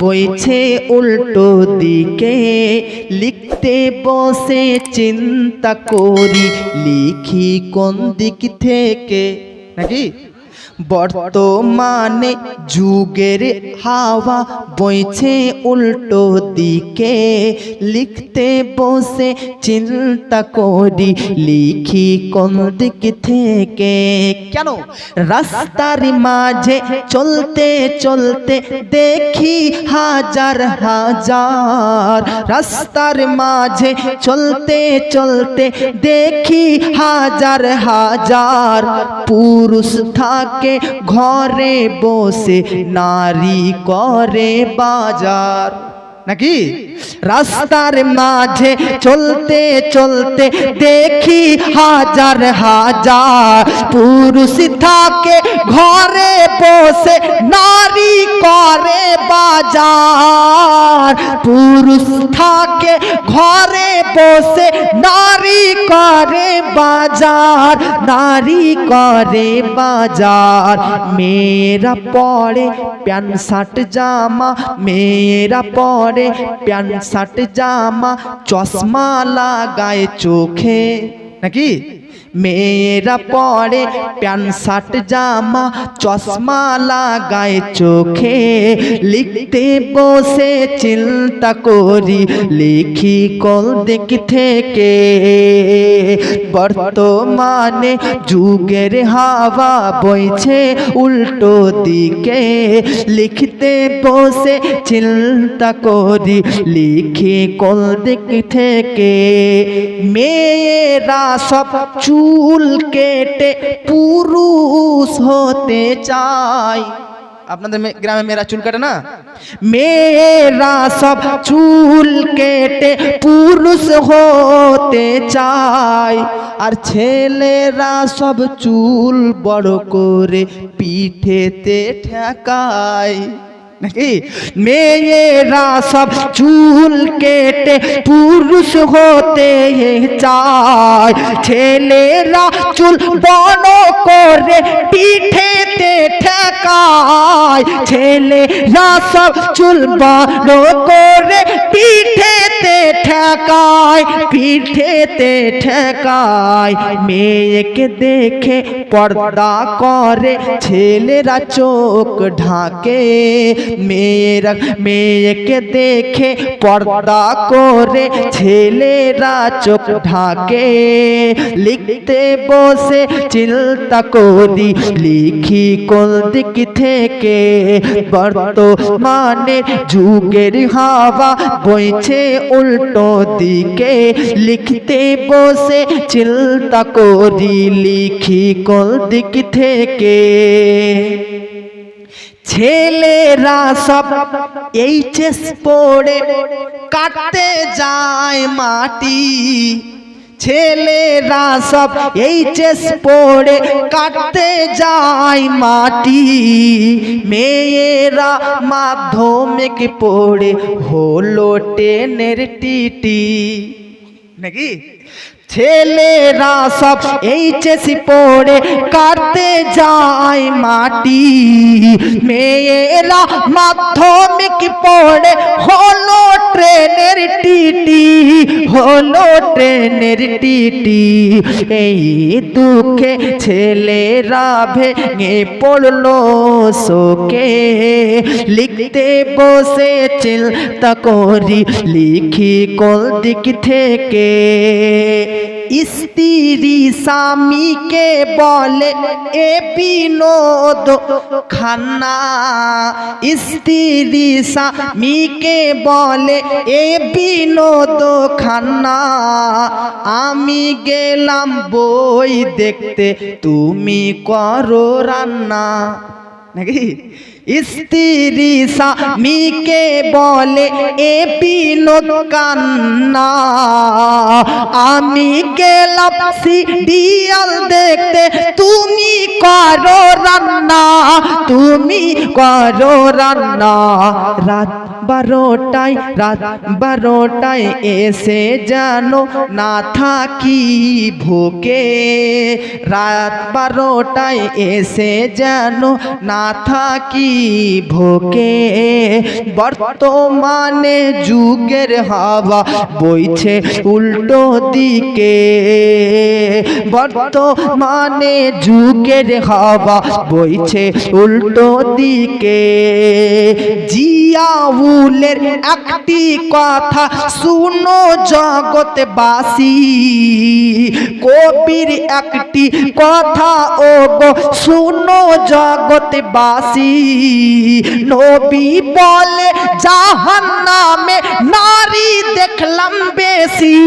বইছে উল্টো দিকে লিখতে বসে চিন্তা করি লিখি কোন দিক থেকে? নাকি? বর্তমানে যুগের হাওয়া বইছে উল্টো দিকে। লিখতে বসে চিন্তা করি, লিখি কোন দিক থেকে? কেন? রাস্তার মাঝে চলতে চলতে দেখি হাজার হাজার। রাস্তার মাঝে চলতে চলতে দেখি হাজার হাজার। পুরুষ থাকে ঘরে বসে নারী করে বাজার। নাকি? রাস্তার মাঝে চলতে চলতে দেখি হাজার হাজার পুরুষ থাকে ঘরে বসে নারী করে বাজার। পুরুষ থাকে ঘরে বসে নারী করে বাজার। নারী করে বাজার। মেয়েরা পরে প্যান্ট, শার্ট, জামা। মেয়েরা পরে প্যান্ট, শার্ট, জামা। চশমা লাগায় চোখে। নাকি? মেয়েরা পরে প্যান্ট, শার্ট, জামা, চশমা লাগায় চোখে। লিখতে বসে চিন্তা করি, লিখি কল দিক থেকে? বর্তমানে যুগের হাওয়া বইছে উল্টো দিকে। লিখতে বসে চিন্তা করি, লিখি কল দিক থেকে? মেয়েরা সব চুল কেটে পুরুষ হতে চায় আপনাদের গ্রামে মেয়েরা চুল কাটে না? মেয়েরা সব চুল কেটে পুরুষ হতে চায় আর ছেলেরা সব চুল বড় করে পিঠেতে ঠেকায়। নাকি? মেয়েরা সব চুল কেটে পুরুষ হতে চায়। ছেলেরা চুল বন করে পিঠেতে ঠেকায়। ছেলেরা সব চুল বন করে পিঠেতে ঠেকায়, পিঠেতে ঠেকায়, মেয়েকে দেখে পর্দা করে, ছেলেরা চোখ ঢাকে, মেয়েরা, মেয়েকে দেখে পর্দা করে, ছেলেরা চোখ ঢাকে। লিখতে বসে চিন্তা করি লিখি কোন দিক থেকে? বর্তমানে যুগের হাওয়া বইছে উল্টো দিকে লিখতে বসে চিন্তা করি, লিখি কল দিক থেকে? ছেলেরা সব এইচএস পড়ে, কাটতে যায় মাটি। ছেলেরা সব এইচএস পড়ে কাটতে যায় মাটি। মেয়েরা মাধ্যমিক পড়ে হলো টেনের টিটি। নাকি? ছেলেরা সব এইচএসি পড়ে কাটতে যায় মাটি। মেয়েরা মাধ্যমিক পড়ে, হলো ট্রেনের টিটি, হলো ট্রেনের টিটি। এই দুঃখে ছেলেরা ভেঙে পড়ল শোকে। লিখতে বসে চিন্তা করি, লিখি কোন দিক থেকে? স্ত্রী স্বামীকে বলে, এ বিনোদ খান্না। স্ত্রী স্বামীকে বলে, এ বিনোদ খান্না। আমি গেলাম বই দেখতে, তুমি করো রান্না। নাকি? স্ত্রী স্বামীকে বলে, এ বিনোদ কান্না, আমি গেলাম সিরিয়াল দেখতে, তুমি করো রান্না, তুমি করো রান্না। রাত বারোটায়, রাত বারোটায় এসে জানো না থাকি ভোকে। রাত বারোটায় এসে জানো না থাকি ভোকে। বর্তমানে যুগের হাওয়া বইছে উল্টো দিকে। বর্তমানে যুগের হাওয়া বইছে উল্টো দিকে। জিয়াউলের একটি কথা শুনো জগৎবাসী কবির একটি কথা ও গো শুনো জগৎবাসী নবী বলে জাহান নামে নারী দেখলাম বেশি।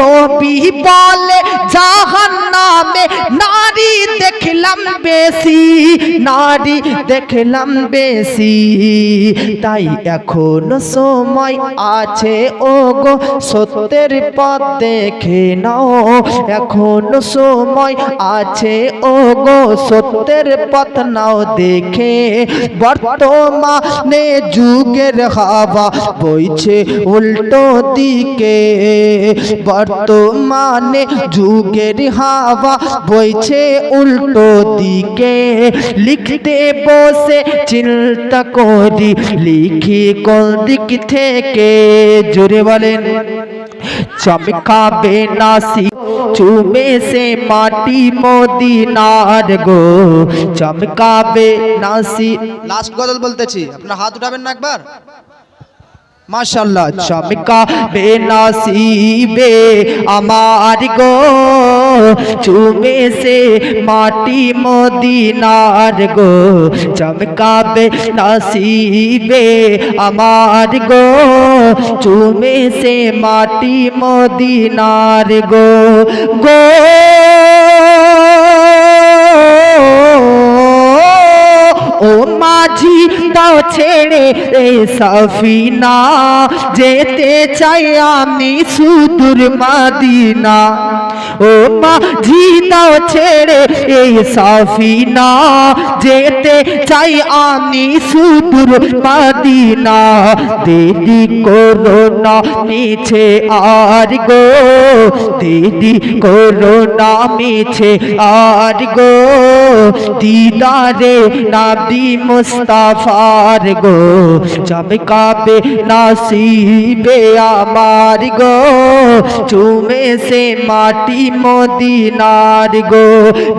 নবী বলে জাহান নামে নারী দেখলাম বেশি, নারী দেখলাম বেশি। তাই এখন সময় আছে ও গো সত্যের পথ দেখে নাও। এখন সময় আছে ও গো সত্যের পথ নাও দেখে। বর্তমানে যুগের হাওয়া বইছে উল্টো দিকে। বর্তমানে যুগের হাওয়া বইছে উল্টো দিকে। লিখতে বসে চিন্তা করি, লিখি কোন দিক থেকে? জোরে বলেন, চমকাবে নাসি চুমে সে মাটি মদিনার গো। চমকাবে নাসি লাস্ট গজল বলতেছি, আপনার হাত উঠাবেন না একবার? মাশাল্লাহ চমকাবে নাসিবে আমার গো। চুমে সে মাটি মদিনার গো। চমকাবে নাসিবে আমার গো। চুমে সে মাটি মদিনার গো। গো ও মাঝি দাও ছেড়ে এ সফিনা। যেতে চাই আমি সুদূর মাদিনা। ও মাঝি দাও ছেড়ে এই সফিনা যেতে চাই আমি সুদূর মাদিনা। দিদি করোনা মিছে আর গো দিদি করোনা মিছে আর গো। দিদারে নাবি মুস্তাফার গো চমকাবে নাসিবে আমার গো। চুমে সে মাটি মদিনার গো।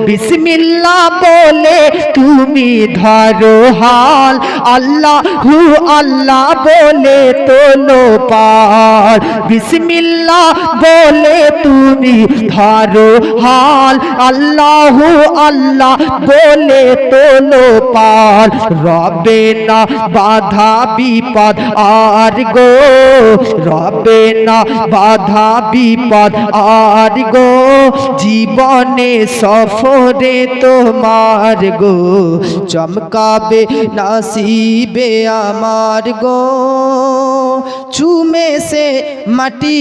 বিসমিল্লাহ বলে তুমি ধরো হাল। আল্লাহ হু আল্লাহ বলে তোলো পার বিসমিল্লাহ বলে তুমি ধরো হাল। আল্লাহ আল্লাহ বলে তোলো পার রবে না বাধা বিপদ আর গো। রবে না বাধা বিপদ আর গো। জীবনে সফরে তোমার গো চমকাবে নাসিবে আমার গো। চুমে সে মাটি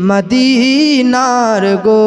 মদিনার গো।